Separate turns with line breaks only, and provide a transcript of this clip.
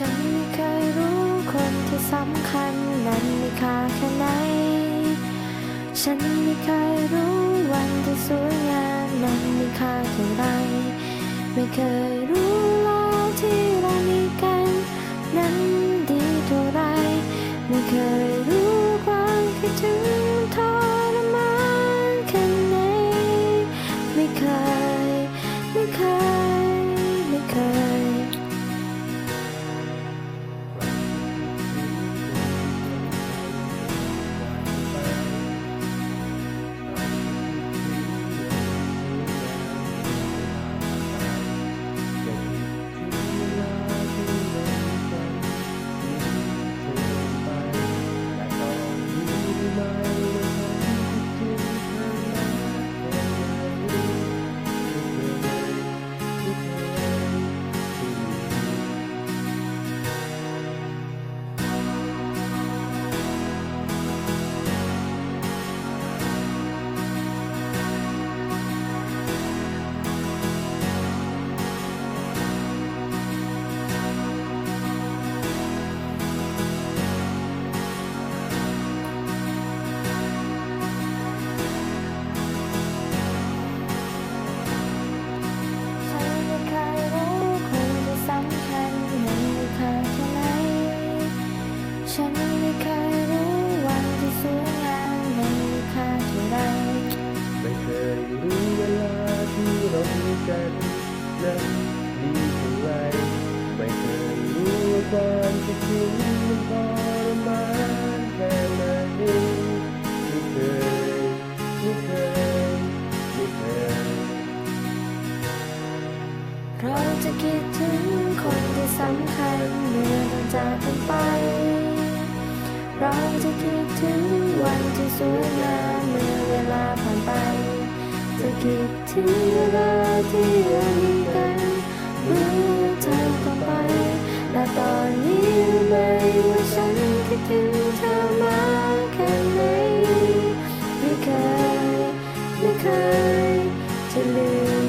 ฉันไม่เคยรู้คนที่สำคัญนั้นมีค่าแค่ไหน ฉันไม่เคยรู้วันที่สวยงามนั้นมีค่าเท่าไร ไม่เคย ไม่เคยรู้วันที่สวยงามนั้นมีค่าเท่าไร
ไม่เคยรู้เวลาที่เรามีกันนั้นดีเท่าไรไม่เคยรู้ว่าความคิดถึงมันทรมานแค่ไหนไม่เคยไม่เคยไม่เคย
เราจะคิดถึงคนที่สำคัญเมื่อจากกันไป เราจะคิดถึงวันที่สวยงามเมื่อเวลาผ่านไป จะคิดถึงเวลาที่เรามีกันเมื่อทางต่อไปแต่ตอนนี้ไม่ว่าฉันคิดถึงเธอมากแค่ไหนไม่เคยไม่เคยจะลืม